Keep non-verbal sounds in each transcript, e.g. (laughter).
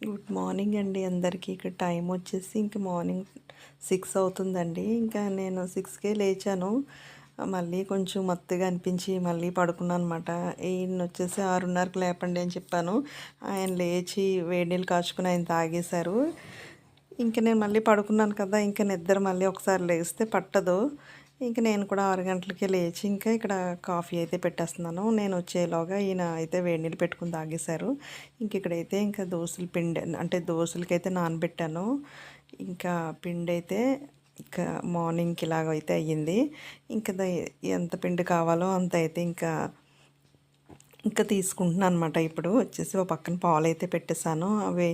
Good morning అండి అందరికీ. ఇక్కడ టైం వచ్చేసి ఇంక మార్నింగ్ సిక్స్ అవుతుందండి. ఇంకా నేను సిక్స్కే లేచాను. మళ్ళీ కొంచెం మత్తుగా అనిపించి మళ్ళీ పడుకున్నాను అనమాట ఈయన వచ్చేసి ఆరున్నరకు లేపండి అని చెప్పాను. ఆయన లేచి వేడి నీళ్ళు కాచుకుని ఆయన తాగేశారు. ఇంకా నేను మళ్ళీ పడుకున్నాను కదా ఇంకా నిద్ర మళ్ళీ ఒకసారి లేస్తే పట్టదు. ఇంక నేను కూడా ఆరు గంటలకే లేచి ఇంకా ఇక్కడ కాఫీ అయితే పెట్టేస్తున్నాను. నేను వచ్చేలోగా ఈయన అయితే వేడి నీళ్ళు పెట్టుకుని తాగేశారు. ఇంక ఇక్కడైతే ఇంకా దోశలు పిండి అంటే దోశలకైతే నానబెట్టాను. ఇంకా పిండి అయితే ఇంకా మార్నింగ్కి ఇలాగ అయితే అయ్యింది. ఇంకా ఎంత పిండి కావాలో అంత అయితే ఇంకా ఇంకా తీసుకుంటున్నాను అనమాట ఇప్పుడు వచ్చేసి ఒక పక్కన పాలు అయితే పెట్టేశాను. అవి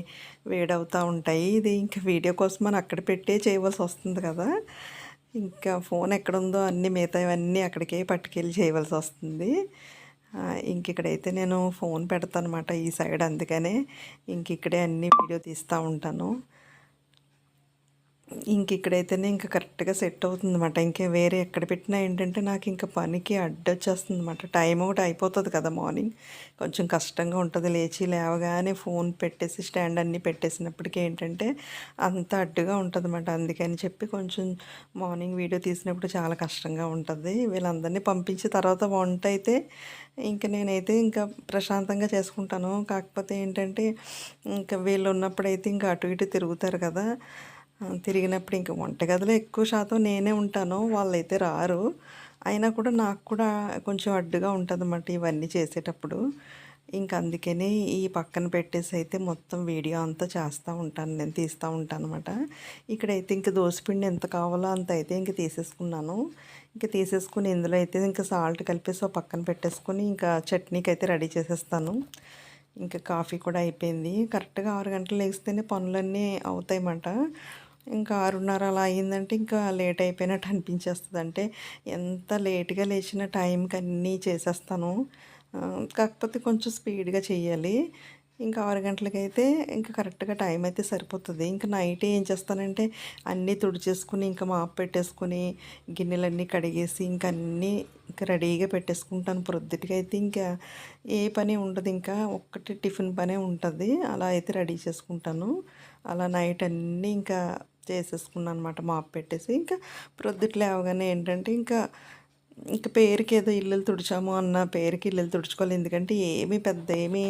వేడవుతూ ఉంటాయి. ఇది ఇంకా వీడియో కోసం మనం అక్కడ పెట్టే చేయవలసి వస్తుంది కదా. ఇంకా ఫోన్ ఎక్కడుందో అన్ని మిగతా ఇవన్నీ అక్కడికే పట్టుకెళ్ళి చేయవలసి వస్తుంది. ఇంక ఇక్కడైతే నేను ఫోన్ పెడతాను అనమాట ఈ సైడ్ అందుకనే ఇంక ఇక్కడే అన్ని వీడియో తీస్తూ ఉంటాను. ఇంక ఇక్కడైతేనే ఇంకా కరెక్ట్గా సెట్ అవుతుంది అనమాట ఇంకా వేరే ఎక్కడ పెట్టినా ఏంటంటే నాకు ఇంకా పనికి అడ్డొచ్చేస్తుంది అనమాట టైం ఒకటి అయిపోతుంది కదా మార్నింగ్. కొంచెం కష్టంగా ఉంటుంది లేచి లేవగానే ఫోన్ పెట్టేసి స్టాండ్ అన్నీ పెట్టేసినప్పటికీ ఏంటంటే అంత అడ్డుగా ఉంటుంది అనమాట అందుకని చెప్పి కొంచెం మార్నింగ్ వీడియో తీసినప్పుడు చాలా కష్టంగా ఉంటుంది. వీళ్ళందరినీ పంపించి తర్వాత వంట అయితే ఇంకా నేనైతే ఇంకా ప్రశాంతంగా చేసుకుంటాను. కాకపోతే ఏంటంటే ఇంకా వీళ్ళు ఉన్నప్పుడైతే ఇంకా అటు ఇటు తిరుగుతారు కదా. తిరిగినప్పుడు ఇంక వంటగదిలో ఎక్కువ శాతం నేనే ఉంటాను వాళ్ళైతే రారు. అయినా కూడా నాకు కూడా కొంచెం అడ్డుగా ఉంటుంది అన్నమాట ఇవన్నీ చేసేటప్పుడు. ఇంక అందుకని ఈ పక్కన పెట్టేసి అయితే మొత్తం వీడియో అంతా చేస్తూ ఉంటాను నేను తీస్తూ ఉంటాను అనమాట ఇక్కడైతే ఇంక దోసపిండి ఎంత కావాలో అంత అయితే ఇంక తీసేసుకున్నాను. ఇంక తీసేసుకుని ఇందులో అయితే ఇంకా సాల్ట్ కలిపేసి పక్కన పెట్టేసుకొని ఇంకా చట్నీకి అయితే రెడీ చేసేస్తాను. ఇంకా కాఫీ కూడా అయిపోయింది. కరెక్ట్గా ఆరు గంటలు లేస్తేనే పనులన్నీ అవుతాయన్నమాట. ఇంకా ఆరున్నర అలా అయిందంటే ఇంకా లేట్ అయిపోయినట్టు అనిపించేస్తుంది. అంటే ఎంత లేట్గా లేచిన టైంకి అన్నీ చేసేస్తాను. కాకపోతే కొంచెం స్పీడ్గా చేయాలి. ఇంకా ఆరు గంటలకైతే ఇంకా కరెక్ట్గా టైం అయితే సరిపోతుంది. ఇంకా నైట్ ఏం చేస్తానంటే అన్నీ తుడిచేసుకుని ఇంకా మాప్ పెట్టేసుకుని గిన్నెలన్నీ కడిగేసి ఇంకా అన్నీ ఇంకా రెడీగా పెట్టేసుకుంటాను. ప్రొద్దుటికి అయితే ఇంకా ఏ పని ఉండదు. ఇంకా ఒక్కటి టిఫిన్ పనే ఉంటుంది. అలా అయితే రెడీ చేసుకుంటాను. అలా నైట్ అన్నీ ఇంకా చేసేసుకున్నాను అనమాట మాప్ పెట్టేసి. ఇంకా ప్రొద్దుట్లు లేవగానే ఏంటంటే ఇంకా ఇంకా పేరుకి ఏదో ఇల్లులు తుడిచాము అన్న పేరుకి ఇల్లులు తుడుచుకోవాలి. ఎందుకంటే ఏమీ పెద్ద ఏమీ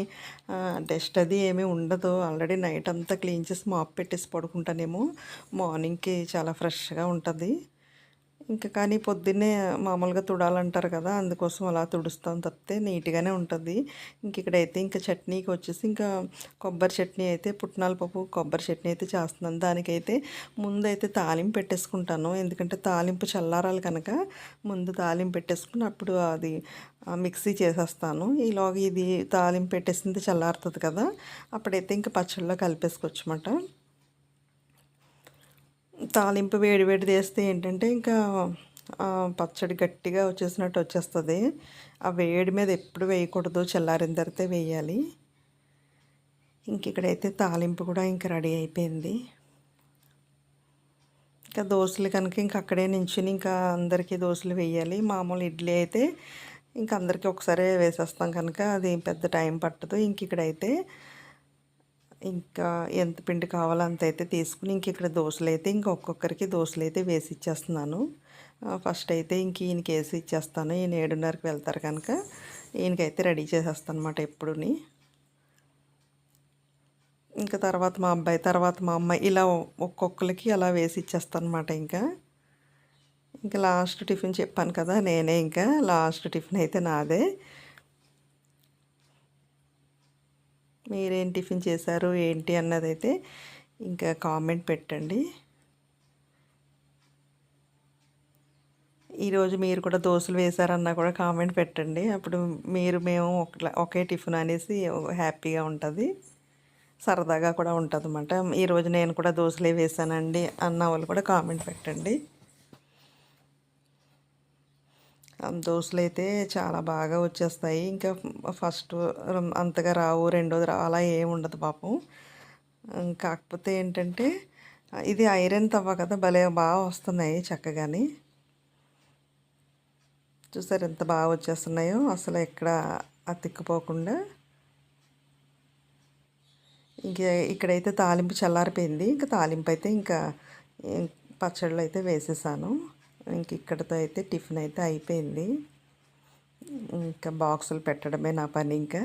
డస్ట్ అది ఏమీ ఉండదు. ఆల్రెడీ నైట్ అంతా క్లీన్ చేసి మాప్ పెట్టేసి పడుకుంటానేమో. మార్నింగ్కి చాలా ఫ్రెష్గా ఉంటుంది. ఇంకా కానీ పొద్దున్నే మామూలుగా తుడాలంటారు కదా అందుకోసం అలా తుడుస్తాం తప్పితే నీట్గానే ఉంటుంది. ఇంక ఇక్కడైతే ఇంకా చట్నీకి వచ్చేసి ఇంకా కొబ్బరి చట్నీ అయితే పుట్నాల పప్పు కొబ్బరి చట్నీ అయితే చేస్తున్నాను. దానికైతే ముందు అయితే తాలింపు పెట్టేసుకుంటాను. ఎందుకంటే తాలింపు చల్లారాలి కనుక ముందు తాలింపు పెట్టేసుకుని అప్పుడు అది మిక్సీ చేసేస్తాను. ఈలోగా ఇది తాలింపు పెట్టేసింది చల్లారుతుంది కదా అప్పుడైతే ఇంకా పచ్చళ్ళలో కలిపేసుకోవచ్చు అన్నమాట తాలింపు వేడి వేడి చేస్తే ఏంటంటే ఇంకా పచ్చడి గట్టిగా వచ్చేసినట్టు వచ్చేస్తుంది. ఆ వేడి మీద ఎప్పుడు వేయకూడదు చల్లారిన తర్వాత వేయాలి. ఇంక ఇక్కడైతే తాలింపు కూడా ఇంకా రెడీ అయిపోయింది. ఇంకా దోశలు కనుక ఇంక అక్కడే నించుని ఇంకా అందరికీ దోశలు వేయాలి. మామూలు ఇడ్లీ అయితే ఇంకా అందరికీ ఒకసారి వేసేస్తాం కనుక అది పెద్ద టైం పట్టదు. ఇంక ఇక్కడైతే ఇంకా ఎంత పిండి కావాలో అంత అయితే తీసుకుని ఇంక ఇక్కడ దోశలు అయితే ఇంకొక్కొక్కరికి దోశలు అయితే వేసి ఇచ్చేస్తున్నాను ఫస్ట్ అయితే ఇంక ఈయనకి వేసి ఇచ్చేస్తాను. ఈయన ఏడున్నరకి వెళ్తారు కనుక ఈయనకైతే రెడీ చేసేస్తాను అనమాట ఎప్పుడుని. ఇంకా తర్వాత మా అబ్బాయి తర్వాత మా అమ్మాయి ఇలా ఒక్కొక్కరికి అలా వేసి ఇచ్చేస్తాను అనమాట ఇంకా. ఇంకా లాస్ట్ టిఫిన్ చెప్పాను కదా నేనే ఇంకా లాస్ట్ టిఫిన్ అయితే నాదే. మీరేం టిఫిన్ చేశారు ఏంటి అన్నదైతే ఇంకా కామెంట్ పెట్టండి. ఈరోజు మీరు కూడా దోశలు వేశారన్నా కూడా కామెంట్ పెట్టండి. అప్పుడు మీరు మేము ఒకే టిఫిన్ అనేసి హ్యాపీగా ఉంటుంది. సరదాగా కూడా ఉంటుంది అన్నమాట ఈరోజు నేను కూడా దోశలే వేశానండి అన్న వాళ్ళు కూడా కామెంట్ పెట్టండి. దోశలు అయితే చాలా బాగా వచ్చేస్తాయి. ఇంకా ఫస్ట్ అంతగా రావు రెండోది రావు అలా ఏమి ఉండదు పాపం. కాకపోతే ఏంటంటే ఇది ఐరన్ తవ్వ కదా భలే బాగా వస్తున్నాయి చక్కగాని. చూసారు ఎంత బాగా వచ్చేస్తున్నాయో అసలు ఎక్కడ అతిక్కిపోకుండా ఇంకా ఇక్కడైతే తాలింపు చల్లారిపోయింది. ఇంకా తాలింపు అయితే ఇంకా పచ్చళ్ళు అయితే వేసేసాను. ఇంక ఇక్కడతో అయితే టిఫిన్ అయితే అయిపోయింది. ఇంకా బాక్సులు పెట్టడమే నా పని ఇంకా.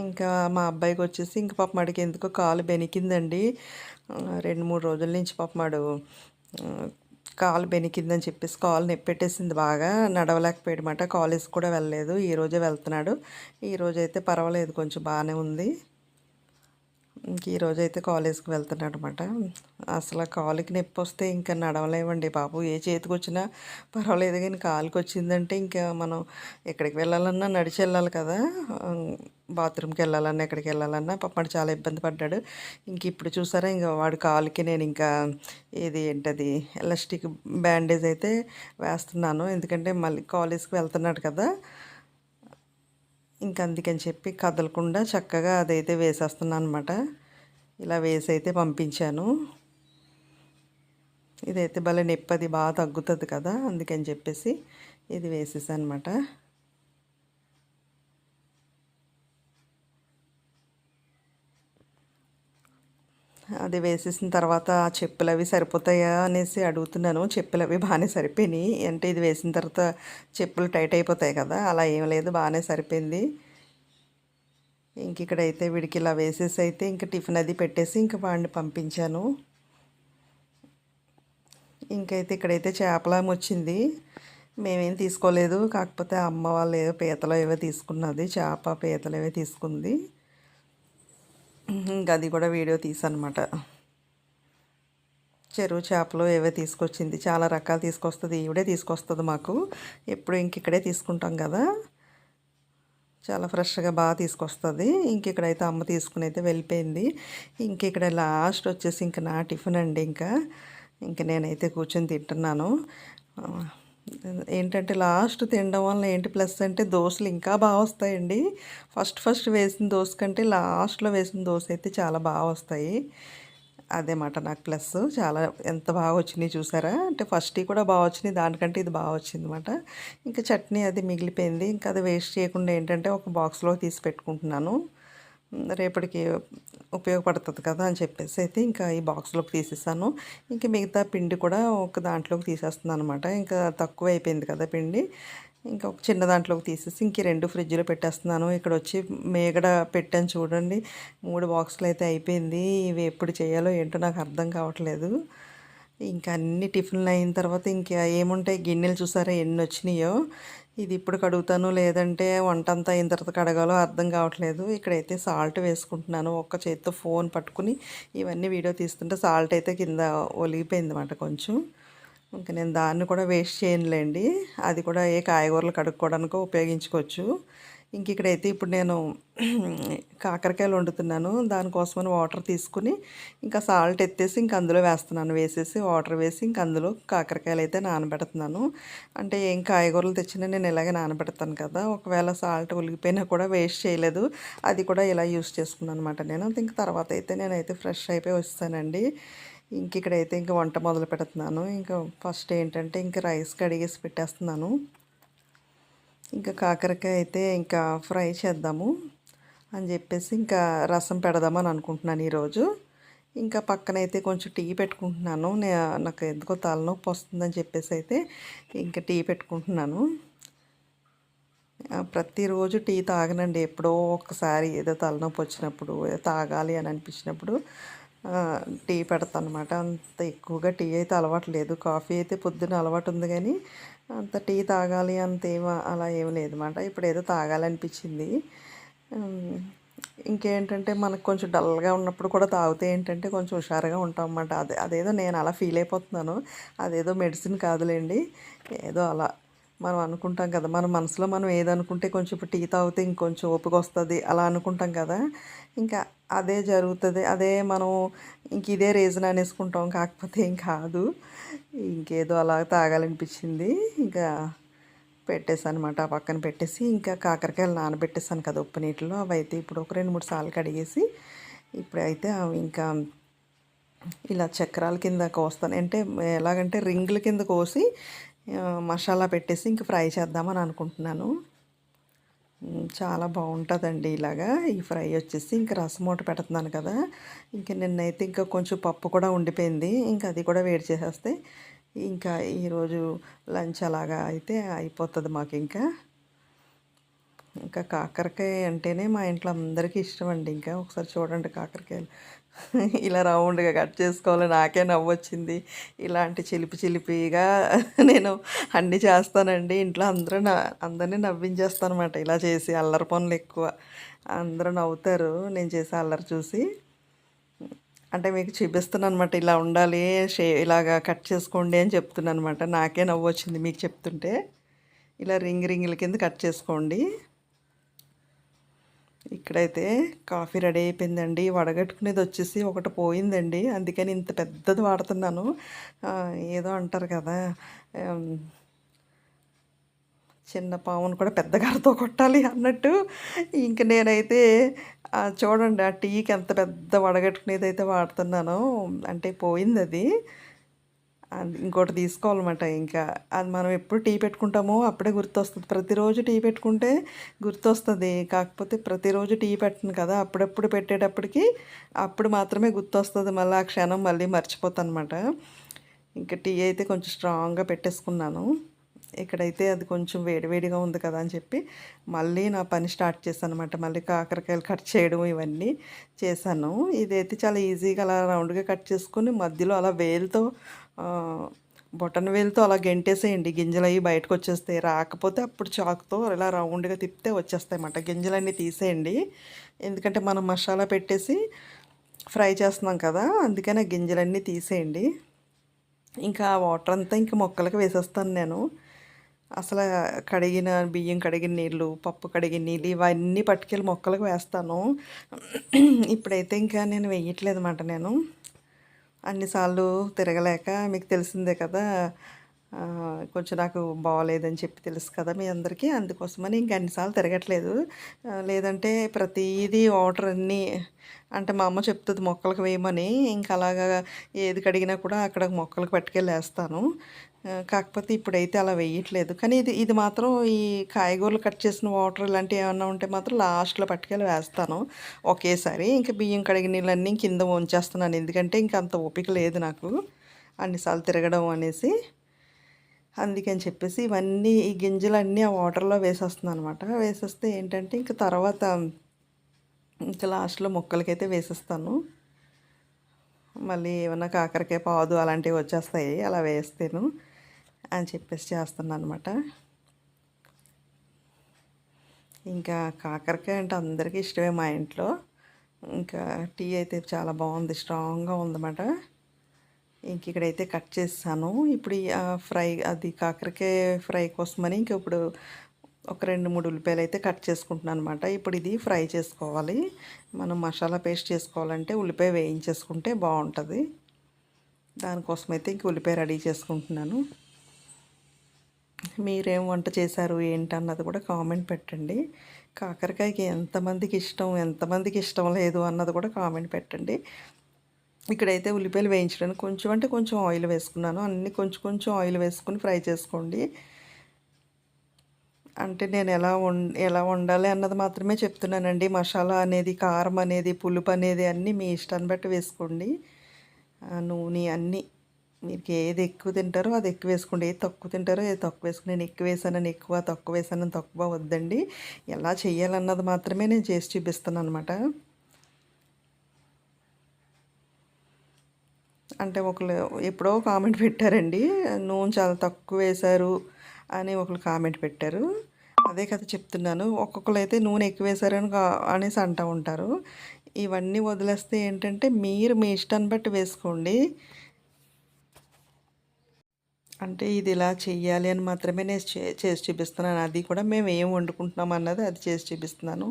ఇంకా మా అబ్బాయికి వచ్చేసి ఇంక పాప మడికి ఎందుకో కాలు బెనికిందండి. రెండు మూడు రోజుల నుంచి పాప మాడు కాలు బెనికిందని చెప్పేసి కాలు నెప్పెట్టేసింది బాగా. నడవలేకపోయాడమాట కాలేజ్ కూడా వెళ్ళలేదు. ఈరోజే వెళ్తున్నాడు. ఈరోజు అయితే పర్వాలేదు. కొంచెం బాగానే ఉంది. ఇంక ఈ అయితే కాలేజ్కి వెళ్తున్నాడు అనమాట అసలు కాలుకి నొప్పి వస్తే ఇంకా నడవలేమండి బాబు. ఏ చేతికి వచ్చినా పర్వాలేదు కానీ కాలుకి వచ్చిందంటే ఇంకా మనం ఎక్కడికి వెళ్ళాలన్నా నడిచి వెళ్ళాలి కదా. బాత్రూమ్కి వెళ్ళాలన్నా ఎక్కడికి వెళ్ళాలన్నా పప్పడు చాలా ఇబ్బంది పడ్డాడు. ఇంక ఇప్పుడు చూసారా ఇంకా వాడు కాలుకి నేను ఇంకా ఇది ఏంటది ఎలాస్టిక్ బ్యాండేజ్ అయితే వేస్తున్నాను. ఎందుకంటే మళ్ళీ కాలేజ్కి వెళ్తున్నాడు కదా. ఇంకా అందుకని చెప్పి కదలకుండా చక్కగా అదైతే వేసేస్తున్నాను అనమాట ఇలా వేసి అయితే పంపించాను. ఇదైతే భలే నొప్పి అది బాగా తగ్గుతుంది కదా అందుకని చెప్పేసి ఇది వేసేసాను అనమాట అది వేసేసిన తర్వాత ఆ చెప్పులు అవి సరిపోతాయా అనేసి అడుగుతున్నాను. చెప్పులు అవి బాగానే సరిపోయినాయి. అంటే ఇది వేసిన తర్వాత చెప్పులు టైట్ అయిపోతాయి కదా అలా ఏం లేదు బాగానే సరిపోయింది. ఇంక ఇక్కడైతే వీడికి ఇలా వేసేసి అయితే ఇంకా టిఫిన్ అది పెట్టేసి ఇంక వాడిని పంపించాను. ఇంకైతే ఇక్కడైతే చేపలం వచ్చింది. మేమేం తీసుకోలేదు. కాకపోతే అమ్మ వాళ్ళు ఏదో పీతలు ఏవో తీసుకున్నది చేప పీతలు ఏవో తీసుకుంది. ఇంకా అది కూడా వీడియో తీసనమాట చెరువు చేపలు ఏవే తీసుకొచ్చింది చాలా రకాలు తీసుకొస్తుంది ఈవిడే తీసుకొస్తుంది మాకు. ఎప్పుడు ఇంక ఇక్కడే తీసుకుంటాం కదా. చాలా ఫ్రెష్గా బాగా తీసుకొస్తుంది. ఇంక ఇక్కడైతే అమ్మ తీసుకుని అయితే వెళ్ళిపోయింది. ఇంక ఇక్కడ లాస్ట్ వచ్చేసి ఇంక నా టిఫిన్ అండి ఇంకా. ఇంక నేనైతే కూర్చొని తింటున్నాను. ఏంటంటే లాస్ట్ తినడం వల్ల ఏంటి ప్లస్ అంటే దోశలు ఇంకా బాగా వస్తాయండి. ఫస్ట్ ఫస్ట్ వేసిన దోశ కంటే లాస్ట్లో వేసిన దోశ అయితే చాలా బాగా వస్తాయి. అదేమాట నాకు ప్లస్ చాలా ఎంత బాగా వచ్చినాయి చూసారా? అంటే ఫస్ట్ కూడా బాగా వచ్చినాయి దానికంటే ఇది బాగా వచ్చింది అనమాట ఇంకా చట్నీ అది మిగిలిపోయింది. ఇంకా అది వేస్ట్ చేయకుండా ఏంటంటే ఒక బాక్స్లో తీసి పెట్టుకుంటున్నాను. రేపటికి ఉపయోగపడుతుంది కదా అని చెప్పేసి అయితే ఇంకా ఈ బాక్స్లోకి తీసేసాను. ఇంకా మిగతా పిండి కూడా ఒక దాంట్లోకి తీసేస్తున్నాను అనమాట ఇంకా తక్కువ అయిపోయింది కదా పిండి. ఇంకా ఒక చిన్న దాంట్లోకి తీసేసి ఇంక రెండు ఫ్రిడ్జ్లో పెట్టేస్తున్నాను. ఇక్కడ వచ్చి మేగడ పెట్టాను చూడండి. మూడు బాక్సులు అయితే అయిపోయింది. ఇవి ఎప్పుడు చేయాలో ఏంటో నాకు అర్థం కావట్లేదు. ఇంకా అన్ని టిఫిన్లు అయిన తర్వాత ఇంకా ఏముంటాయి? గిన్నెలు చూసారా ఎన్ని వచ్చినాయో? ఇది ఇప్పుడు కడుగుతాను లేదంటే వంట అంతా అయిన తర్వాత కడగాలో అర్థం కావట్లేదు. ఇక్కడైతే సాల్ట్ వేసుకుంటున్నాను. ఒక్క చేతితో ఫోన్ పట్టుకుని ఇవన్నీ వీడియో తీస్తుంటే సాల్ట్ అయితే కింద ఒలిగిపోయింది అనమాట కొంచెం. ఇంకా నేను దాన్ని కూడా వేస్ట్ చేయనులేండి. అది కూడా ఏ కాయగూరలు కడుక్కోవడానికో ఉపయోగించుకోవచ్చు. ఇంక ఇక్కడైతే ఇప్పుడు నేను (clears throat) కాకరకాయలు వండుతున్నాను. దానికోసమని వాటర్ తీసుకుని ఇంకా సాల్ట్ ఎత్తేసి ఇంక అందులో వేస్తున్నాను. వేసేసి వాటర్ వేసి ఇంక అందులో కాకరకాయలు అయితే నానబెడుతున్నాను. అంటే ఏం కాయగూరలు తెచ్చినా నేను ఇలాగే నానబెడతాను కదా. ఒకవేళ సాల్ట్ ఒలిగిపోయినా కూడా వేస్ట్ చేయలేదు. అది కూడా ఇలా యూస్ చేసుకున్నాను అనమాట నేను ఇంక తర్వాత అయితే నేనైతే ఫ్రెష్ అయిపోయి వస్తానండి. ఇంక ఇక్కడైతే ఇంకా వంట మొదలు పెడుతున్నాను ఇంకా ఫస్ట్ ఏంటంటే ఇంక రైస్ కడిగేసి పెట్టేస్తున్నాను. ఇంకా కాకరకాయ అయితే ఇంకా ఫ్రై చేద్దాము అని చెప్పేసి ఇంకా రసం పెడదామని అనుకుంటున్నాను ఈరోజు. ఇంకా పక్కనైతే కొంచెం టీ పెట్టుకుంటున్నాను. నాకు ఎందుకో తలనొప్పి వస్తుందని చెప్పేసి అయితే ఇంకా టీ పెట్టుకుంటున్నాను. ప్రతిరోజు టీ తాగనండి. ఎప్పుడో ఒకసారి ఏదో తలనొప్పి వచ్చినప్పుడు తాగాలి అని అనిపించినప్పుడు టీ పెడతాను అనమాట అంత ఎక్కువగా టీ అయితే అలవాటు లేదు. కాఫీ అయితే పొద్దున్న అలవాటు ఉంది కానీ అంత టీ తాగాలి అంత ఏమో అలా ఏమి లేదు అనమాట ఇప్పుడు ఏదో తాగాలనిపించింది. ఇంకేంటంటే మనకు కొంచెం డల్గా ఉన్నప్పుడు కూడా తాగితే ఏంటంటే కొంచెం హుషారుగా ఉంటాం అన్నమాట అదే అదేదో నేను అలా ఫీల్ అయిపోతున్నాను. అదేదో మెడిసిన్ కాదులేండి. ఏదో అలా. మనం అనుకుంటాం కదా మన మనసులో మనం ఏదనుకుంటే కొంచెం ఇప్పుడు టీ తాగితే ఇంకొంచెం ఓపిక వస్తుంది అలా అనుకుంటాం కదా. ఇంకా అదే జరుగుతుంది అదే మనం ఇంక ఇదే రీజన్ అనేసుకుంటాం కాకపోతే ఏం కాదు. ఇంకేదో అలా తాగాలనిపించింది ఇంకా పెట్టేసాను అనమాట ఆ పక్కన పెట్టేసి ఇంకా కాకరకాయలు నానబెట్టేసాను కదా ఉప్పు నీటిలో అవి అయితే ఇప్పుడు ఒక రెండు మూడు సార్లు కడిగేసి ఇప్పుడైతే అవి ఇంకా ఇలా చక్రాల కింద కోస్తాను. అంటే ఎలాగంటే రింగుల కింద కోసి మసాలా పెట్టేసి ఇంక ఫ్రై చేద్దామని అనుకుంటున్నాను. చాలా బాగుంటుందండి ఇలాగా. ఈ ఫ్రై వచ్చేసి ఇంకా రసం మూట పెడుతున్నాను కదా. ఇంకా నిన్నైతే ఇంకా కొంచెం పప్పు కూడా ఉండిపోయింది. ఇంకా అది కూడా వేడి చేసేస్తే ఇంకా ఈరోజు లంచ్ అలాగా అయితే అయిపోతుంది మాకు ఇంకా. ఇంకా కాకరకాయ అంటేనే మా ఇంట్లో అందరికీ ఇష్టం అండి. ఇంకా ఒకసారి చూడండి కాకరకాయలు. (laughs) ఇలా రౌండ్గా కట్ చేసుకోవాలి. నాకే నవ్వు వచ్చింది ఇలాంటి చిలిపి చిలిపిగా (laughs) నేను అన్నీ చేస్తానండి. ఇంట్లో అందరూ నా అందరినీ నవ్వించేస్తాను అనమాట ఇలా చేసి అల్లరి పనులు ఎక్కువ. అందరూ నవ్వుతారు. నేను చేసే అల్లరి చూసి. అంటే మీకు చూపిస్తున్నాను అనమాట ఇలా ఉండాలి షే ఇలాగా కట్ చేసుకోండి అని చెప్తున్నాను అనమాట నాకే నవ్వు వచ్చింది మీకు చెప్తుంటే. ఇలా రింగ్ రింగుల కింద కట్ చేసుకోండి. ఇక్కడైతే కాఫీ రెడీ అయిపోయిందండి. వడగట్టుకునేది వచ్చేసి ఒకటి పోయిందండి. అందుకని ఇంత పెద్దది వాడుతున్నాను. ఏదో అంటారు కదా చిన్న పావును కూడా పెద్ద గారితో కొట్టాలి అన్నట్టు. ఇంక నేనైతే చూడండి ఆ టీకి ఎంత పెద్ద వడగట్టుకునేది అయితే వాడుతున్నాను అంటే పోయింది అది ఇంకోటి తీసుకోవాలన్నమాట ఇంకా. అది మనం ఎప్పుడు టీ పెట్టుకుంటామో అప్పుడే గుర్తొస్తుంది. ప్రతిరోజు టీ పెట్టుకుంటే గుర్తొస్తుంది. కాకపోతే ప్రతిరోజు టీ పెట్టను కదా అప్పుడప్పుడు పెట్టేటప్పటికి అప్పుడు మాత్రమే గుర్తొస్తుంది. మళ్ళీ ఆ క్షణం మళ్ళీ మర్చిపోతాను అనమాట ఇంకా టీ అయితే కొంచెం స్ట్రాంగ్గా పెట్టేసుకున్నాను. ఇక్కడైతే అది కొంచెం వేడివేడిగా ఉంది కదా అని చెప్పి మళ్ళీ నా పని స్టార్ట్ చేశాను అనమాట మళ్ళీ కాకరకాయలు కట్ చేయడం ఇవన్నీ చేశాను. ఇదైతే చాలా ఈజీగా అలా రౌండ్గా కట్ చేసుకుని మధ్యలో అలా వేలుతో బొటన్ వేలుతో అలా గెంటేసేయండి. గింజలు అవి బయటకు వచ్చేస్తాయి రాకపోతే అప్పుడు చాకుతో ఇలా రౌండ్గా తిప్పితే వచ్చేస్తాయి అన్నమాట. గింజలన్నీ తీసేయండి. ఎందుకంటే మనం మసాలా పెట్టేసి ఫ్రై చేస్తున్నాం కదా అందుకని గింజలన్నీ తీసేయండి. ఇంకా వాటర్ అంతా ఇంకా మొక్కలకి వేసేస్తాను నేను. అసలు కడిగిన బియ్యం కడిగిన నీళ్ళు పప్పు కడిగిన నీళ్ళు ఇవన్నీ పట్టుకెళ్ళి మొక్కలకు వేస్తాను. ఇప్పుడైతే ఇంకా నేను వేయట్లేదు అన్నమాట నేను. అన్నిసార్లు తిరగలేక మీకు తెలిసిందే కదా కొంచెం నాకు బాగోలేదని చెప్పి తెలుసు కదా మీ అందరికీ అందుకోసమని ఇంక అన్నిసార్లు తిరగట్లేదు. లేదంటే ప్రతిదీ వాటర్ అన్నీ అంటే మా అమ్మ చెప్తుంది మొక్కలకు వేయమని ఇంకా అలాగా ఏది కడిగినా కూడా అక్కడ మొక్కలకు పట్టుకెళ్ళి వేస్తాను. కాకపోతే ఇప్పుడైతే అలా వేయట్లేదు. కానీ ఇది ఇది మాత్రం ఈ కాయగూరలు కట్ చేసిన వాటర్ ఇలాంటివి ఏమన్నా ఉంటే మాత్రం లాస్ట్లో పట్టుకెళ్ళి వేస్తాను. ఒకేసారి ఇంకా బియ్యం కడిగిన నీళ్ళన్నీ కింద ఉంచేస్తున్నాను. ఎందుకంటే ఇంకా అంత ఓపిక లేదు నాకు. అన్నిసార్లు తిరగడం అనేసి. అందుకని చెప్పేసి ఇవన్నీ ఈ గింజలన్నీ ఆ వాటర్లో వేసేస్తున్నాను అనమాట వేసేస్తే ఏంటంటే ఇంకా తర్వాత ఇంకా లాస్ట్లో మొక్కలకైతే వేసేస్తాను. మళ్ళీ ఏమైనా కాకరకాయ పాదు అలాంటివి వచ్చేస్తాయి. అలా వేస్తాను. అని చెప్పేసి చేస్తున్నాను అనమాట ఇంకా కాకరకాయ అంటే అందరికీ ఇష్టమే మా ఇంట్లో. ఇంకా టీ అయితే చాలా బాగుంది స్ట్రాంగ్గా ఉందన్నమాట. ఇంక ఇక్కడైతే కట్ చేస్తాను ఇప్పుడు ఫ్రై అది కాకరకాయ ఫ్రై కోసమని ఇంక ఇప్పుడు ఒక రెండు మూడు ఉల్లిపాయలు అయితే కట్ చేసుకుంటున్నాను అనమాట ఇప్పుడు ఇది ఫ్రై చేసుకోవాలి. మనం మసాలా పేస్ట్ చేసుకోవాలంటే ఉల్లిపాయ వేయించేసుకుంటే బాగుంటుంది. దానికోసం అయితే ఇంక ఉల్లిపాయ రెడీ చేసుకుంటున్నాను. మీరేం వంట చేశారు ఏంటన్నది కూడా కామెంట్ పెట్టండి. కాకరకాయకి ఎంతమందికి ఇష్టం ఎంతమందికి ఇష్టం లేదు అన్నది కూడా కామెంట్ పెట్టండి. ఇక్కడైతే ఉల్లిపాయలు వేయించడానికి కొంచెం అంటే కొంచెం ఆయిల్ వేసుకున్నాను. అన్నీ కొంచెం కొంచెం ఆయిల్ వేసుకుని ఫ్రై చేసుకోండి. అంటే నేను ఎలా వం ఎలా వండాలి అన్నది మాత్రమే చెప్తున్నానండి. మసాలా అనేది కారం అనేది పులుపు అనేది అన్నీ మీ ఇష్టాన్ని బట్టి వేసుకోండి. ఆ, నూనె అన్నీ మీకు ఏది ఎక్కువ తింటారో అది ఎక్కువ వేసుకోండి. ఏది తక్కువ తింటారో ఏది తక్కువ వేసుకోండి. నేను ఎక్కువ వేసానని ఎక్కువ తక్కువ వేసానని తక్కువ వద్దండి. ఎలా చేయాలన్నది మాత్రమే నేను చేసి చూపిస్తాను అనమాట అంటే ఒకరు ఎప్పుడో కామెంట్ పెట్టారండి నూనె చాలా తక్కువ వేశారు అని ఒకరు కామెంట్ పెట్టారు. అదే కదా చెప్తున్నాను. ఒక్కొక్కరు అయితే నూనె ఎక్కువ వేశారని కా- అనేసి అంటూ ఉంటారు. ఇవన్నీ వదిలేస్తే ఏంటంటే మీరు మీ ఇష్టాన్ని బట్టి వేసుకోండి. అంటే ఇది ఇలా చెయ్యాలి అని మాత్రమే నేను చే- చేసి చూపిస్తున్నాను. అది కూడా మేము ఏం వండుకుంటున్నాం అన్నది అది చేసి చూపిస్తున్నాను.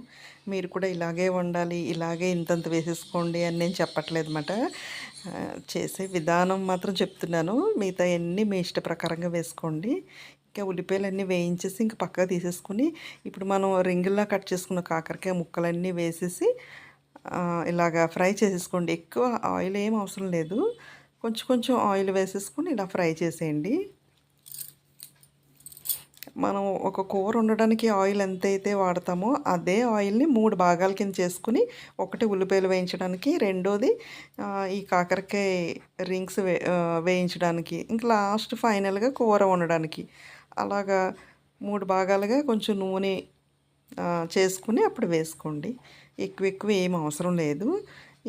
మీరు కూడా ఇలాగే వండాలి ఇలాగే ఇంతంత వేసేసుకోండి అని నేను చెప్పట్లేదు అనమాట చేసే విధానం మాత్రం చెప్తున్నాను. మిగతా అన్నీ మీ ఇష్ట ప్రకారంగా వేసుకోండి. ఇంకా ఉల్లిపాయలు అన్నీ వేయించేసి ఇంకా పక్కగా తీసేసుకుని ఇప్పుడు మనం రింగుల్లా కట్ చేసుకున్న కాకరకాయ ముక్కలన్నీ వేసేసి ఇలాగా ఫ్రై చేసేసుకోండి. ఎక్కువ ఆయిల్ ఏం అవసరం లేదు. కొంచెం కొంచెం ఆయిల్ వేసేసుకొని ఇలా ఫ్రై చేసేయండి. మనం ఒక కూర ఉండడానికి ఆయిల్ ఎంతైతే వాడతామో అదే ఆయిల్ని మూడు భాగాల కింద చేసుకుని ఒకటి ఉల్లిపాయలు వేయించడానికి రెండోది ఈ కాకరకాయ రింగ్స్ వే వేయించడానికి ఇంకా లాస్ట్ ఫైనల్గా కూర వండడానికి. అలాగా మూడు భాగాలుగా కొంచెం నూనె చేసుకుని అప్పుడు వేసుకోండి. ఎక్కువ ఎక్కువ ఏం అవసరం లేదు.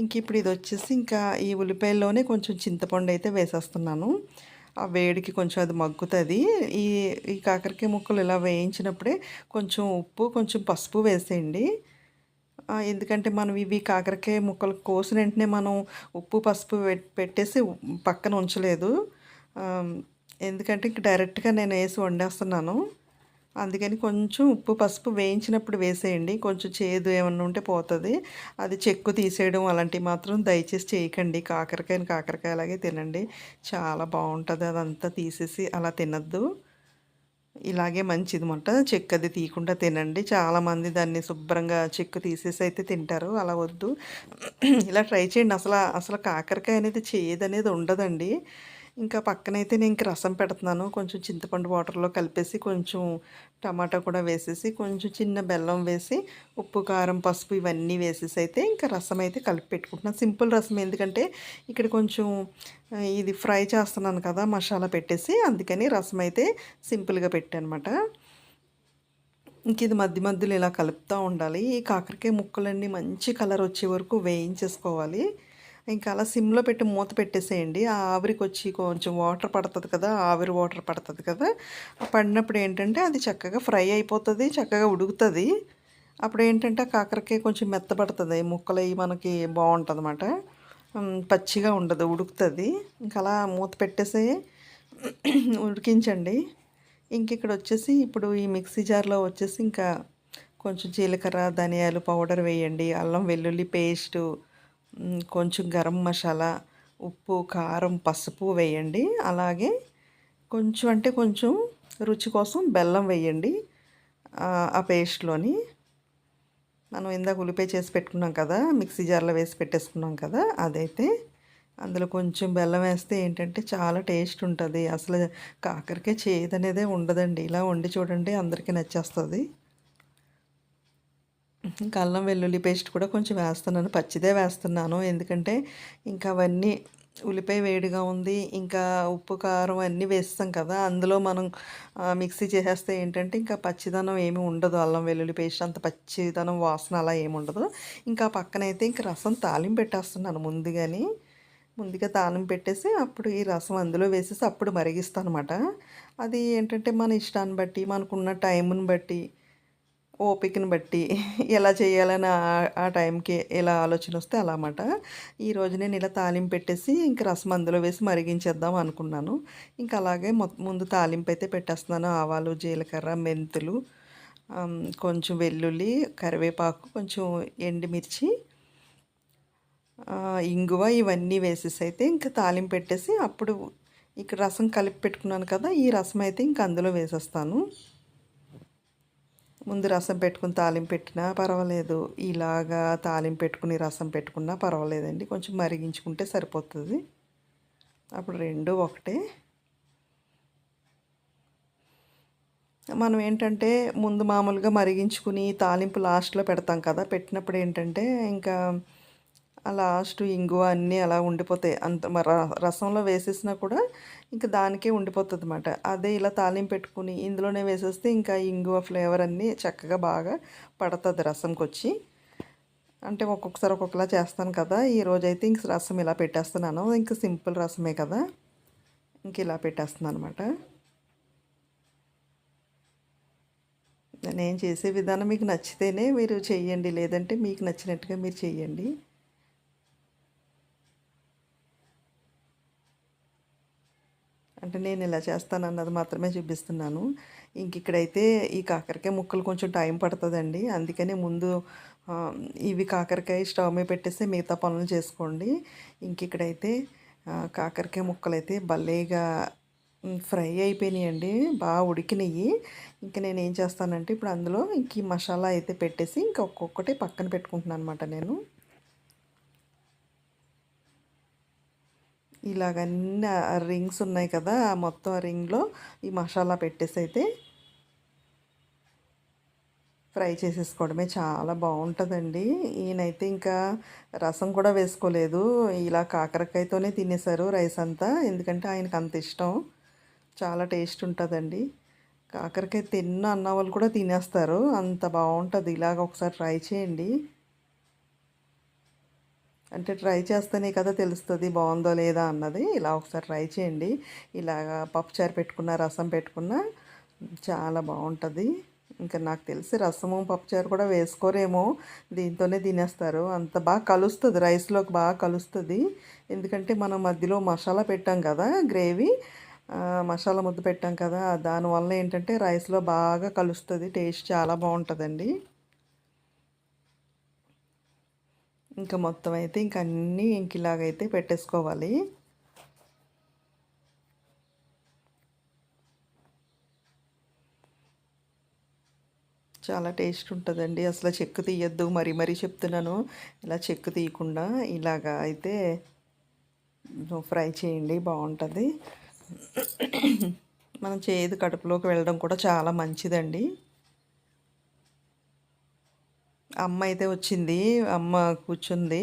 ఇంక ఇప్పుడు ఇది వచ్చేసి ఇంకా ఈ ఉల్లిపాయల్లోనే కొంచెం చింతపండు అయితే వేసేస్తున్నాను. ఆ వేడికి కొంచెం అది మగ్గుతుంది. ఈ ఈ కాకరకాయ ముక్కలు ఇలా వేయించినప్పుడే కొంచెం ఉప్పు కొంచెం పసుపు వేసేయండి. ఎందుకంటే మనం ఇవి కాకరకాయ ముక్కలు కోసిన వెంటనే మనం ఉప్పు పసుపు పెట్టేసి పక్కన ఉంచలేదు. ఎందుకంటే ఇంక డైరెక్ట్గా నేను వేసి వండేస్తున్నాను. అందుకని కొంచెం ఉప్పు పసుపు వేయించినప్పుడు వేసేయండి. కొంచెం చేదు ఏమన్నా ఉంటే పోతుంది. అది చెక్కు తీసేయడం అలాంటివి మాత్రం దయచేసి చేయకండి. కాకరకాయని కాకరకాయ అలాగే తినండి. చాలా బాగుంటుంది అదంతా తీసేసి అలా తినద్దు. ఇలాగే మంచిది మాట చెక్క అది తీయకుండా తినండి. చాలామంది దాన్ని శుభ్రంగా చెక్కు తీసేసి అయితే తింటారు. అలా వద్దు. (clears throat) ఇలా ట్రై చేయండి. అసలు అసలు కాకరకాయ అనేది చేదు అనేది ఉండదండి. ఇంకా పక్కనైతే నేను ఇంక రసం పెడుతున్నాను. కొంచెం చింతపండు వాటర్లో కలిపేసి కొంచెం టమాటా కూడా వేసేసి కొంచెం చిన్న బెల్లం వేసి ఉప్పు కారం పసుపు ఇవన్నీ వేసేసి అయితే ఇంకా రసం అయితే కలిపి పెట్టుకుంటున్నాను సింపుల్ రసం ఎందుకంటే ఇక్కడ కొంచెం ఇది ఫ్రై చేస్తున్నాను కదా మసాలా పెట్టేసి అందుకని రసం అయితే సింపుల్గా పెట్టానమాట. ఇంక ఇది మధ్య మధ్యలో ఇలా కలుపుతూ ఉండాలి. ఈ కాకరకాయ ముక్కలన్నీ మంచి కలర్ వచ్చే వరకు వేయించేసుకోవాలి. ఇంకా అలా సిమ్లో పెట్టి మూత పెట్టేసేయండి. ఆ ఆవిరికి వచ్చి కొంచెం వాటర్ పడుతుంది కదా ఆవిరి వాటర్ పడుతుంది కదా. పడినప్పుడు ఏంటంటే అది చక్కగా ఫ్రై అయిపోతుంది చక్కగా ఉడుకుతుంది. అప్పుడు ఏంటంటే కాకరకాయ కొంచెం మెత్తబడుతుంది. ముక్కలు అవి మనకి బాగుంటుంది అనమాట పచ్చిగా ఉండదు ఉడుకుతుంది. ఇంకా అలా మూత పెట్టేసి ఉడికించండి. ఇంక ఇక్కడ వచ్చేసి ఇప్పుడు ఈ మిక్సీ జార్లో వచ్చేసి ఇంకా కొంచెం జీలకర్ర ధనియాలు పౌడర్ వేయండి. అల్లం వెల్లుల్లి పేస్టు కొంచెం గరం మసాలా ఉప్పు కారం పసుపు వేయండి. అలాగే కొంచెం అంటే కొంచెం రుచి కోసం బెల్లం వేయండి. ఆ పేస్ట్లోని మనం ఇందాక ఉల్లిపాయ చేసి పెట్టుకున్నాం కదా మిక్సీ జార్లో వేసి పెట్టేసుకున్నాం కదా అదైతే అందులో కొంచెం బెల్లం వేస్తే ఏంటంటే చాలా టేస్ట్ ఉంటుంది. అసలు కాకరకాయ చేదు ఉండదండి. ఇలా వండి చూడండి అందరికీ నచ్చేస్తుంది. ఇంకా అల్లం వెల్లుల్లి పేస్ట్ కూడా కొంచెం వేస్తున్నాను. పచ్చిదే వేస్తున్నాను. ఎందుకంటే ఇంకా అవన్నీ ఉల్లిపాయ వేడిగా ఉంది. ఇంకా ఉప్పు కారం అన్నీ వేస్తాం కదా. అందులో మనం మిక్సీ చేసేస్తే ఏంటంటే ఇంకా పచ్చిదనం ఏమి ఉండదు. అల్లం వెల్లుల్లి పేస్ట్ అంత పచ్చిదనం వాసన అలా ఏమి ఉండదు. ఇంకా పక్కనైతే ఇంకా రసం తాలింపు పెట్టేస్తున్నాను ముందుగాని. ముందుగా తాలింపు పెట్టేసి అప్పుడు ఈ రసం అందులో వేసేసి అప్పుడు మరిగిస్తాను అనమాట అది ఏంటంటే మన ఇష్టాన్ని బట్టి మనకున్న టైంని బట్టి ఓపికను బట్టి (laughs) ఎలా చేయాలని ఆ- టైంకి ఎలా ఆలోచన వస్తే అలా అన్నమాట ఈరోజు నేను ఇలా తాలింపు పెట్టేసి ఇంక రసం అందులో వేసి మరిగించేద్దాం అనుకున్నాను. ఇంకా అలాగే ముందు తాలింపు అయితే పెట్టేస్తున్నాను. ఆవాలు జీలకర్ర మెంతులు కొంచెం వెల్లుల్లి కరివేపాకు కొంచెం ఎండుమిర్చి ఇంగువ ఇవన్నీ వేసేసి అయితే ఇంకా తాలింపు పెట్టేసి అప్పుడు ఇక్కడ రసం కలిపి పెట్టుకున్నాను కదా ఈ రసం అయితే ఇంక అందులో వేసేస్తాను. ముందు రసం పెట్టుకుని తాలింపు పెట్టినా పర్వాలేదు. ఇలాగా తాలింపు పెట్టుకుని రసం పెట్టుకున్నా పర్వాలేదండి. కొంచెం మరిగించుకుంటే సరిపోతుంది. అప్పుడు రెండు ఒకటే. మనం ఏంటంటే ముందు మామూలుగా మరిగించుకుని తాలింపు లాస్ట్లో పెడతాం కదా. పెట్టినప్పుడు ఏంటంటే ఇంకా లాస్ట్ ఇంగువ అన్నీ అలా ఉండిపోతాయి. అంత రసంలో వేసేసినా కూడా ఇంకా దానికే ఉండిపోతుంది అనమాట అదే ఇలా తాలింపు పెట్టుకుని ఇందులోనే వేసేస్తే ఇంకా ఇంగువ ఫ్లేవర్ అన్నీ చక్కగా బాగా పడుతుంది రసంకి వచ్చి అంటే ఒక్కొక్కసారి ఒక్కొక్కలా చేస్తాను కదా. ఈరోజు అయితే ఇంక రసం ఇలా పెట్టేస్తున్నాను. ఇంక సింపుల్ రసమే కదా. ఇంక ఇలా పెట్టేస్తున్నాను అనమాట నేను చేసే విధానం మీకు నచ్చితేనే మీరు చెయ్యండి లేదంటే మీకు నచ్చినట్టుగా మీరు చెయ్యండి అంటే నేను ఇలా చేస్తాను అన్నది మాత్రమే చూపిస్తున్నాను. ఇంక ఇక్కడైతే ఈ కాకరకాయ ముక్కలు కొంచెం టైం పడుతుందండి. అందుకని ముందు ఇవి కాకరకాయ స్టవ్ మీద పెట్టేసి మిగతా పనులు చేసుకోండి. ఇంక ఇక్కడైతే కాకరకాయ ముక్కలు అయితే భలేగా ఫ్రై అయిపోయినాయండి. బాగా ఉడికినాయి. ఇంకా నేను ఏం చేస్తానంటే ఇప్పుడు అందులో ఇంక ఈ మసాలా అయితే పెట్టేసి ఇంకా ఒక్కొక్కటి పక్కన పెట్టుకుంటున్నాను అనమాట నేను. ఇలాగన్నీ రింగ్స్ ఉన్నాయి కదా ఆ మొత్తం రింగ్లో ఈ మసాలా పెట్టేసి అయితే ఫ్రై చేసేసుకోవడమే. చాలా బాగుంటుందండి. ఈయనైతే ఇంకా రసం కూడా వేసుకోలేదు. ఇలా కాకరకాయతోనే తినేశారు రైస్ అంతా. ఎందుకంటే ఆయనకు అంత ఇష్టం. చాలా టేస్ట్ ఉంటుందండి. కాకరకాయ తిన్న అన్న వాళ్ళు కూడా తినేస్తారు. అంత బాగుంటుంది. ఇలాగ ఒకసారి ట్రై చేయండి. అంటే ట్రై చేస్తేనే కదా తెలుస్తుంది బాగుందో లేదా అన్నది. ఇలా ఒకసారి ట్రై చేయండి. ఇలాగా పప్పుచారు పెట్టుకున్న రసం పెట్టుకున్న చాలా బాగుంటుంది. ఇంకా నాకు తెలిసి రసము పప్పుచారు కూడా వేసుకోరేమో దీంతోనే తినేస్తారు. అంత బాగా కలుస్తుంది రైస్లోకి బాగా కలుస్తుంది. ఎందుకంటే మనం మధ్యలో మసాలా పెట్టాం కదా గ్రేవీ మసాలా ముద్ద పెట్టాం కదా దానివల్ల ఏంటంటే రైస్లో బాగా కలుస్తుంది టేస్ట్ చాలా బాగుంటుందండి. ఇంకా మొత్తం అయితే ఇంక అన్నీ ఇంక ఇలాగైతే పెట్టేసుకోవాలి. చాలా టేస్ట్ ఉంటుందండి. అసలు చెక్కు తీయద్దు మరీ మరీ చెప్తున్నాను. ఇలా చెక్కు తీయకుండా ఇలాగా అయితే ఫ్రై చేయండి బాగుంటుంది. మనం చేదు కడుపులోకి వెళ్ళడం కూడా చాలా మంచిదండి. అమ్మ అయితే వచ్చింది అమ్మ కూర్చుంది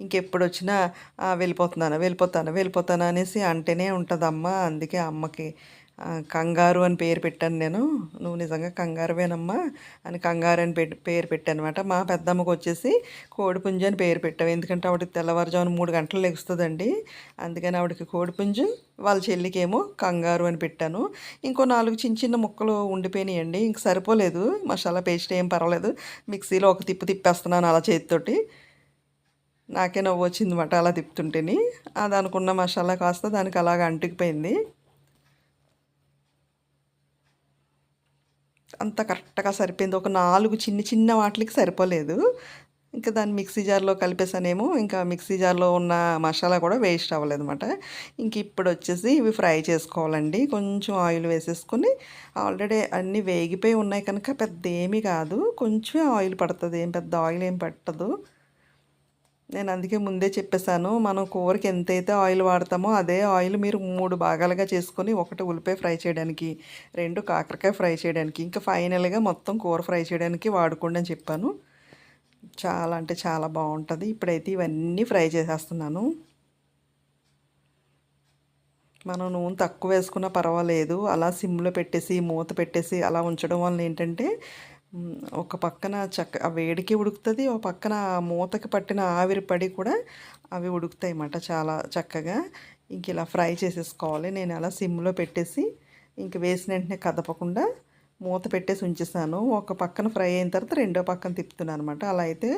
ఇంకెప్పుడు వచ్చినా వెళ్ళిపోతున్నాను వెళ్ళిపోతాను వెళ్ళిపోతాను అనేసి అంటేనే ఉంటుంది అమ్మ అందుకే అమ్మకి కంగారు అని పేరు పెట్టాను నేను. నువ్వు నిజంగా కంగారువేనమ్మా అని కంగారు అని పేరు పెట్టాను అనమాట మా పెద్దమ్మకు వచ్చేసి కోడిపుంజు అని పేరు పెట్టాము ఎందుకంటే ఆవిడకి తెల్లవారుజామున మూడు గంటలు లెగుస్తుందండి. అందుకని ఆవిడకి కోడిపుంజు వాళ్ళ చెల్లికేమో కంగారు అని పెట్టాను. ఇంకో నాలుగు చిన్న చిన్న ముక్కలు ఉండిపోయినాయండి. ఇంక సరిపోలేదు. మసాలా పేస్ట్ ఏం పర్వాలేదు. మిక్సీలో ఒక తిప్పు తిప్పేస్తున్నాను అలా చేతితోటి. నాకే నవ్వు వచ్చిందన్నమాట అలా తిప్పుతుంటేని. అది అనుకున్న మసాలా కాస్త దానికి అలాగ అంటుకుపోయింది. అంత కరెక్ట్గా సరిపోయింది. ఒక నాలుగు చిన్న చిన్న వాటికి సరిపోలేదు. ఇంకా దాన్ని మిక్సీ జార్లో కలిపేసానేమో ఇంకా మిక్సీ జార్లో ఉన్న మసాలా కూడా వేస్ట్ అవ్వలేదు అనమాట ఇంక ఇప్పుడు వచ్చేసి ఇవి ఫ్రై చేసుకోవాలండి. కొంచెం ఆయిల్ వేసేసుకొని ఆల్రెడీ అన్నీ వేగిపోయి ఉన్నాయి కనుక పెద్ద ఏమీ కాదు. కొంచెం ఆయిల్ పడుతుంది. ఏం పెద్ద ఆయిల్ ఏం పట్టదు. నేను అందుకే ముందే చెప్పేశాను మనం కూరకి ఎంతైతే ఆయిల్ వాడతామో అదే ఆయిల్ మీరు మూడు భాగాలుగా చేసుకొని ఒకటి ఉల్లిపాయ ఫ్రై చేయడానికి రెండు కాకరకాయ ఫ్రై చేయడానికి ఇంకా ఫైనల్గా మొత్తం కూర ఫ్రై చేయడానికి వాడుకోండి అని చెప్పాను. చాలా అంటే చాలా బాగుంటుంది. ఇప్పుడైతే ఇవన్నీ ఫ్రై చేసేస్తున్నాను. మనం నూనె తక్కువ వేసుకున్నా పర్వాలేదు. అలా సిమ్లో పెట్టేసి మూత పెట్టేసి అలా ఉంచడం వల్ల ఏంటంటే ఒక పక్కన చక్క వేడికి ఉడుకుతుంది ఒక పక్కన మూతకి పట్టిన ఆవిరి పడి కూడా అవి ఉడుకుతాయి అన్నమాట చాలా చక్కగా. ఇంక ఇలా ఫ్రై చేసేసుకోవాలి. నేను అలా సిమ్లో పెట్టేసి ఇంక వేసిన వెంటనే కదపకుండా మూత పెట్టేసి ఉంచేసాను. ఒక పక్కన ఫ్రై అయిన తర్వాత రెండో పక్కన తిప్పుతున్నాను అనమాట అలా అయితే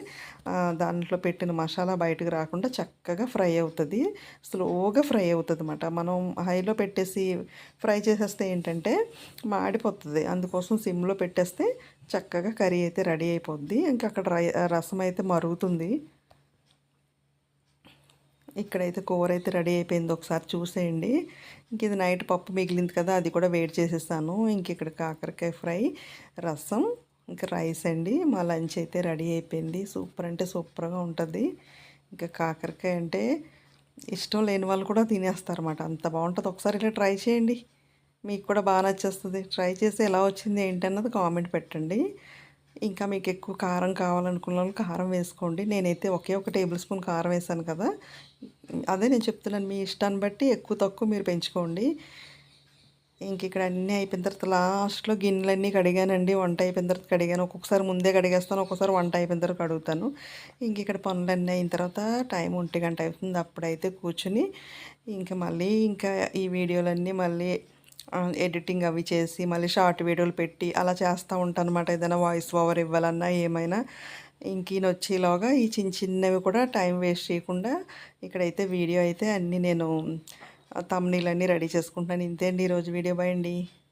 దాంట్లో పెట్టిన మసాలా బయటకు రాకుండా చక్కగా ఫ్రై అవుతుంది. స్లోగా ఫ్రై అవుతుంది అనమాట మనం హైలో పెట్టేసి ఫ్రై చేసేస్తే ఏంటంటే మాడిపోతుంది. అందుకోసం సిమ్లో పెట్టేస్తే చక్కగా కర్రీ అయితే రెడీ అయిపోద్ది. ఇంకా అక్కడ రసం అయితే మరుగుతుంది. ఇక్కడైతే కూర అయితే రెడీ అయిపోయింది. ఒకసారి చూసేయండి. ఇంక ఇది నైట్ పప్పు మిగిలింది కదా అది కూడా వేడి చేసేసాను. ఇంక ఇక్కడ కాకరకాయ ఫ్రై రసం ఇంకా రైస్ అండి. మా లంచ్ అయితే రెడీ అయిపోయింది. సూపర్ అంటే సూపర్గా ఉంటుంది. ఇంకా కాకరకాయ అంటే ఇష్టం లేని వాళ్ళు కూడా తినేస్తారన్నమాట. అంత బాగుంటుంది. ఒకసారి ఇలా ట్రై చేయండి. మీకు కూడా బాగా నచ్చేస్తుంది. ట్రై చేసి ఎలా వచ్చింది ఏంటన్నది కామెంట్ పెట్టండి. ఇంకా మీకు ఎక్కువ కారం కావాలనుకున్న వాళ్ళు కారం వేసుకోండి. నేనైతే ఒకే ఒక టేబుల్ స్పూన్ కారం వేసాను కదా. అదే నేను చెప్తున్నాను మీ ఇష్టాన్ని బట్టి ఎక్కువ తక్కువ మీరు పెంచుకోండి. ఇంక ఇక్కడ అన్నీ అయిపోయిన తర్వాత లాస్ట్లో గిన్నెలన్నీ కడిగానండి. వంట అయిపోయిన తర్వాత కడిగాను. ఒక్కొక్కసారి ముందే కడిగేస్తాను ఒక్కొక్కసారి వంట అయిపోయిన తర్వాత కడుగుతాను. ఇంక ఇక్కడ పనులన్నీ అయిన తర్వాత టైం ఒంటి గంట అవుతుంది. అప్పుడైతే కూర్చుని ఇంకా మళ్ళీ ఇంకా ఈ వీడియోలన్నీ మళ్ళీ ఎడిటింగ్ అవి చేసి మళ్ళీ షార్ట్ వీడియోలు పెట్టి అలా చేస్తూ ఉంటాను అనమాట ఏదైనా వాయిస్ ఓవర్ ఇవ్వాలన్నా ఏమైనా. ఇంక ఈ చిన్న చిన్నవి కూడా టైం వేస్ట్ చేయకుండా ఇక్కడైతే వీడియో అయితే అన్నీ నేను తమ్నీలన్నీ రెడీ చేసుకుంటాను ఇంతే అండి ఈరోజు వీడియో బాయ్ అండి.